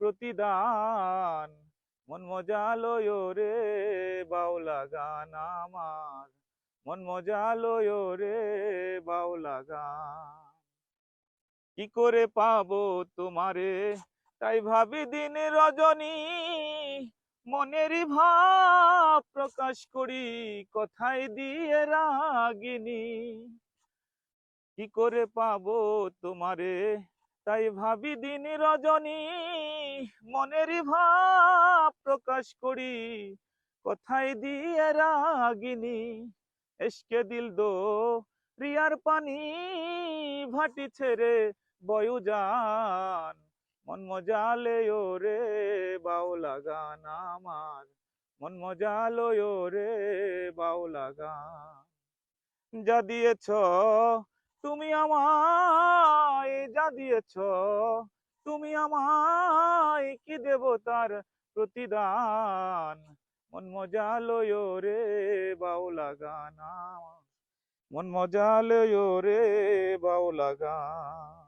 প্রতিদান। মন মজালয় রে বাউলা গান আমার। মন মজালয় রে বাউলা গান। কি করে পাবো তোমারে? তাই ভাবি দিন রজনী। মনেরই ভাব প্রকাশ করি, কথাই দিয়ে রাগিনী। কি করে পাবো তোমারে? তাই ভাবি দিন রজনী, মনেরই ভাব প্রকাশ করি। কথাই দিয়ে রাগিনী, এসকে দিল দো রিয়ার পানি, ভাটি ছেড়ে বয়ু যান। মন মজালে রে বাউলা গান আমার, মন মজালো রে বাউলা গান যা দিয়েছ, তুমি আমায় যা দিয়েছ। তুমি আমায় কি দেব তার প্রতিদান? মন মজালয় রে বাউলা গান মন মজালয় রে বাউলা গান।